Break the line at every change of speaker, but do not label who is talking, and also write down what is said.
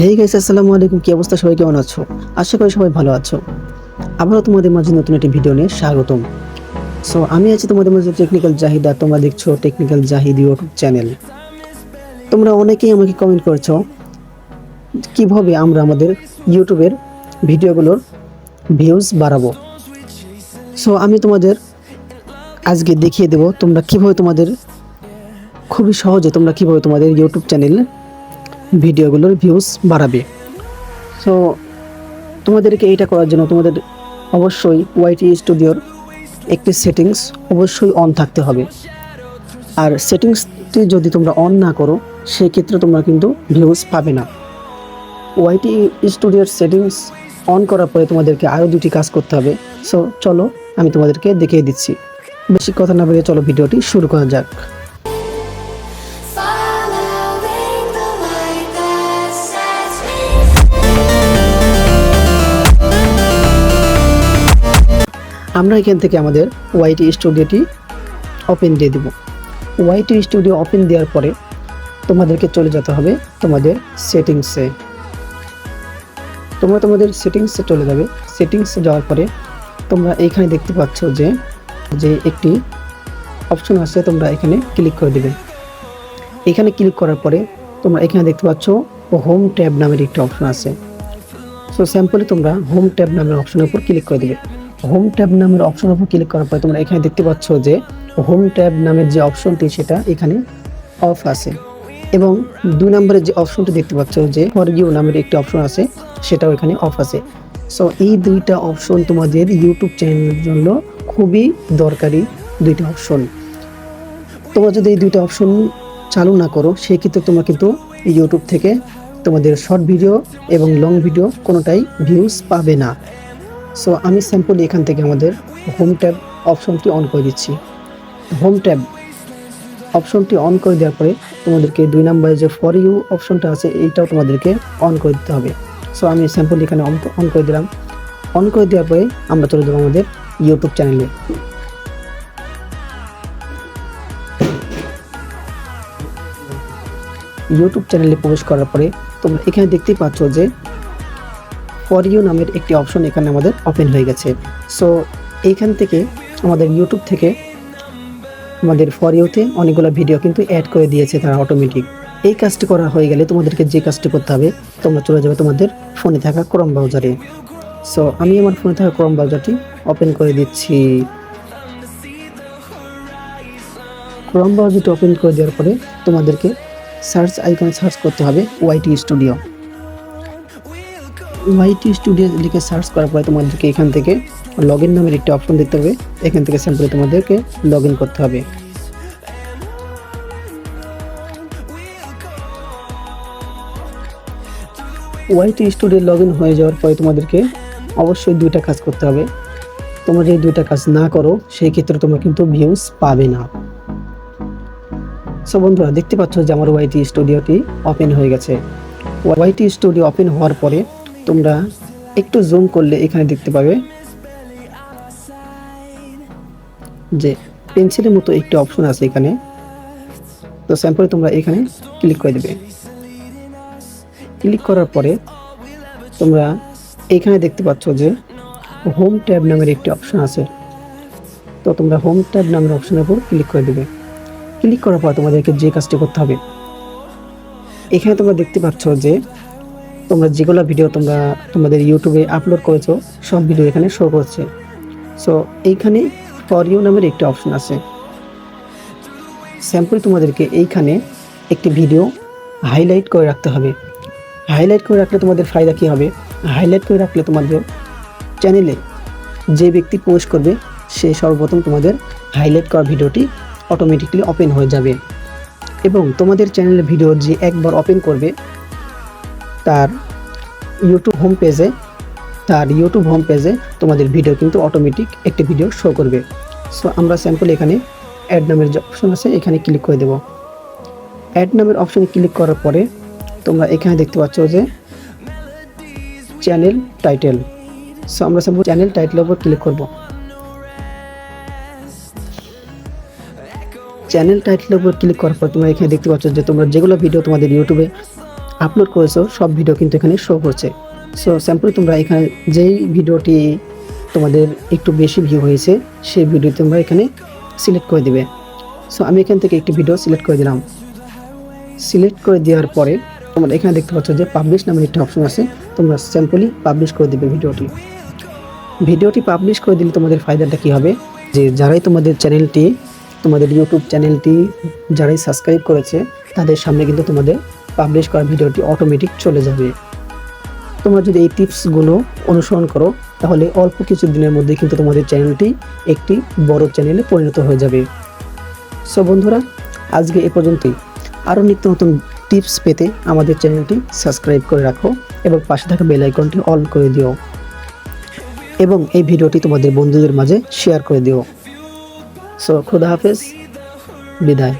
Hey guys আসসালামু আলাইকুম কি অবস্থা? সবাই কেমন আছো? আশা করি সবাই ভালো আছো। আবারও তোমাদের মাঝে নতুন একটি ভিডিও নিয়ে স্বাগতম। সো আমি আছি তোমাদের মাঝে টেকনিক্যাল জাহিদা তোমরা দেখছ টেকনিক্যাল জাহিদ ইউটিউব চ্যানেল তোমরা অনেকেই আমাকে কমেন্ট করছ কীভাবে আমরা আমাদের ইউটিউবের ভিডিওগুলোর ভিউজ বাড়াবো। সো আমি তোমাদের আজকে দেখিয়ে দেবো তোমরা কীভাবে তোমাদের, খুবই সহজে তোমরা কীভাবে তোমাদের ইউটিউব চ্যানেল ভিডিওগুলোর ভিউজ বাড়াবে। সো তোমাদেরকে এইটা করার জন্য তোমাদের অবশ্যই ওয়াইটি স্টুডিওর একটি সেটিংস অবশ্যই অন থাকতে হবে। আর সেটিংসটি যদি তোমরা অন না করো সেই ক্ষেত্রে তোমরা কিন্তু ভিউজ পাবে না। ওয়াইটি স্টুডিওর সেটিংস অন করার পরে তোমাদেরকে আরও দুটি কাজ করতে হবে। সো চলো আমি তোমাদেরকে দেখিয়ে দিচ্ছি। বেশি কথা না বলে চলো ভিডিওটি শুরু করা যাক। আমরা এখান থেকে আমাদের ওয়াইটি স্টুডিওটি ওপেন দিয়ে দেব। ওয়াইটি স্টুডিও ওপেন দেওয়ার পরে তোমাদেরকে চলে যেতে হবে তোমাদের সেটিংসে তোমরা তোমাদের সেটিংসে চলে যাবে। সেটিংসে যাওয়ার পরে তোমরা এইখানে দেখতে পাচ্ছ যে যে একটি অপশন আছে, তোমরা এখানে ক্লিক করে দেবে। এখানে ক্লিক করার পরে তোমরা এখানে দেখতে পাচ্ছ হোম ট্যাব নামের একটি অপশন আছে। সো স্যাম্পলি তোমরা হোম ট্যাব নামের অপশনের উপর ক্লিক করে দিবে। হোম ট্যাব নামের অপশনের উপর ক্লিক করার পরে তোমরা এখানে দেখতে পাচ্ছ যে হোম ট্যাব নামের যে অপশনটি সেটা এখানে অফ আছে। এবং দুই নম্বরের যে অপশনটি দেখতে পাচ্ছ যে ফর ইউ নামের একটি অপশন আছে, সেটাও এখানে অফ আছে। সো এই দুইটা অপশন তোমাদের ইউটিউব চ্যানেলের জন্য খুবই দরকারি দুইটা অপশন তোমরা যদি এই দুইটা অপশন চালু না করো, সেক্ষেত্রে তোমরা কিন্তু ইউটিউব থেকে তোমাদের শর্ট ভিডিও এবং লং ভিডিও কোনোটাই ভিউজ পাবে না। সো আমি স্যাম্পল এখান থেকে আমাদের হোম ট্যাব অপশনটি অন করে দিচ্ছি। হোম ট্যাব অপশনটি অন করে দেওয়ার পরে তোমাদেরকে দুই নম্বরে যে ফর ইউ অপশনটা আছে, এইটাও তোমাদেরকে অন করে দিতে হবে। সো আমি স্যাম্পল এখানে অন করে দিলাম। অন করে দেওয়ার পরে আমরা চলে যাব আমাদের ইউটিউব চ্যানেলে ইউটিউব চ্যানেলে প্রবেশ করার পরে তোমরা এখানে দেখতেই পাচ্ছ যে ফর ইউ নামের একটি অপশন এখানে আমাদের ওপেন হয়ে গেছে। সো এইখান থেকে আমাদের ইউটিউব থেকে আমাদের ফর ইউতে অনেকগুলো ভিডিও কিন্তু অ্যাড করে দিয়েছে তারা অটোমেটিক এই কাজটি করা হয়ে গেলে তোমাদেরকে যে কাজটি করতে হবে, তোমরা চলে যাবে তোমাদের ফোনে থাকা ক্রম ব্রাউজারে সো আমি আমার ফোনে থাকা ক্রম ব্রাউজারটি ওপেন করে দিচ্ছি। ক্রম ব্রাউজারটি ওপেন করে দেওয়ার পরে তোমাদেরকে সার্চ আইকনে সার্চ করতে হবে ওয়াইটি স্টুডিও ওয়াইটি স্টুডিও লিখে সার্চ করার পরে তোমাদেরকে এখান থেকে লগ ইন নামের একটি অপশন দেখতে হবে। এখান থেকে স্যাম্পলে তোমাদেরকে লগ ইন করতে হবে। ওয়াইটি স্টুডিও লগ ইন হয়ে যাওয়ার পরে তোমাদেরকে অবশ্যই দুইটা কাজ করতে হবে। তোমরা যদি দুইটা কাজ না করো, সেই ক্ষেত্রে তোমরা কিন্তু ভিউজ পাবে না। সো বন্ধুরা, দেখতে পাচ্ছ যে আমার ওয়াইটি স্টুডিওটি ওপেন হয়ে গেছে। ওয়াইটি স্টুডিও ওপেন হওয়ার পরে তোমরা একটু জুম করলে এখানে দেখতে পাবে যে পেন্সিলের মতো একটি অপশন আছে এখানে। তো স্যাম্পলে তোমরা এখানে ক্লিক করে দেবে। ক্লিক করার পরে তোমরা এখানে দেখতে পাচ্ছ যে হোম ট্যাব নামের একটি অপশন আছে। তো তোমরা হোম ট্যাব নামের অপশনের উপর ক্লিক করে দেবে। ক্লিক করার পর তোমাদেরকে যে কাজটি করতে হবে। এখানে তোমরা দেখতে পাচ্ছ যে তোমরা যেগুলো ভিডিও তোমরা তোমাদের ইউটিউবে আপলোড করেছ, সব ভিডিও এখানে শো করছে। সো এইখানে ফর ইউ নামের একটি অপশন আছে। স্যাম্পল তোমাদেরকে এইখানে একটি ভিডিও হাইলাইট করে রাখতে হবে। হাইলাইট করে রাখলে তোমাদের ফায়দা কী হবে? হাইলাইট করে রাখলে তোমাদের চ্যানেলে যে ব্যক্তি পোস্ট করবে, সে সর্বপ্রথম তোমাদের হাইলাইট করা ভিডিওটি অটোমেটিকলি ওপেন হয়ে যাবে। এবং তোমাদের চ্যানেলের ভিডিও যে একবার ওপেন করবে তার ইউটিউব হোম পেজে তার ইউটিউব হোম পেজে তোমাদের ভিডিও কিন্তু অটোমেটিক একটি ভিডিও শো করবে। সো আমরা স্যাম্পল এখানে অ্যাড নামের যে অপশন আছে, এখানে ক্লিক করে দেব। অ্যাড নামের অপশনে ক্লিক করার পরে তোমরা এখানে দেখতে পাচ্ছ যে চ্যানেল টাইটেল সো আমরা স্যাম্পল চ্যানেল টাইটেলের উপর ক্লিক করব। চ্যানেল টাইটেলের উপর ক্লিক করার পর তোমরা এখানে দেখতে পাচ্ছ যে তোমরা যেগুলো ভিডিও তোমাদের ইউটিউবে আপলোড করেছ, সব ভিডিও কিন্তু এখানে শো করছে। সো স্যাম্পল তোমরা এখানে যেই ভিডিওটি তোমাদের একটু বেশি ভিউ হয়েছে, সেই ভিডিও তোমরা এখানে সিলেক্ট করে দিবে। সো আমি এখান থেকে একটি ভিডিও সিলেক্ট করে দিলাম। সিলেক্ট করে দেওয়ার পরে তোমরা এখানে দেখতে পাচ্ছ যে পাবলিশ নামের একটা অপশন আছে। তোমরা স্যাম্পলি পাবলিশ করে দিবে ভিডিওটি ভিডিওটি পাবলিশ করে দিলে তোমাদের ফায়দাটা কী হবে? যে যারাই তোমাদের চ্যানেলটি তোমাদের ইউটিউব চ্যানেলটি যারাই সাবস্ক্রাইব করেছে, তাদের সামনে কিন্তু তোমাদের পাবলিশ করা ভিডিওটি অটোমেটিক চলে যাবে। তোমরা যদি এই টিপসগুলো অনুসরণ করো, তাহলে অল্প কিছু দিনের মধ্যে কিন্তু তোমাদের চ্যানেলটি একটি বড় চ্যানেলে পরিণত হয়ে যাবে। সো বন্ধুরা, আজকে এ পর্যন্তই। আরও নিত্য নতুন টিপস পেতে আমাদের চ্যানেলটি সাবস্ক্রাইব করে রাখো এবং পাশে থাকা বেল আইকনটি অন করে দিও এবং এই ভিডিওটি তোমাদের বন্ধুদের মাঝে শেয়ার করে দিও। সো খুদা হাফেজ, বিদায়।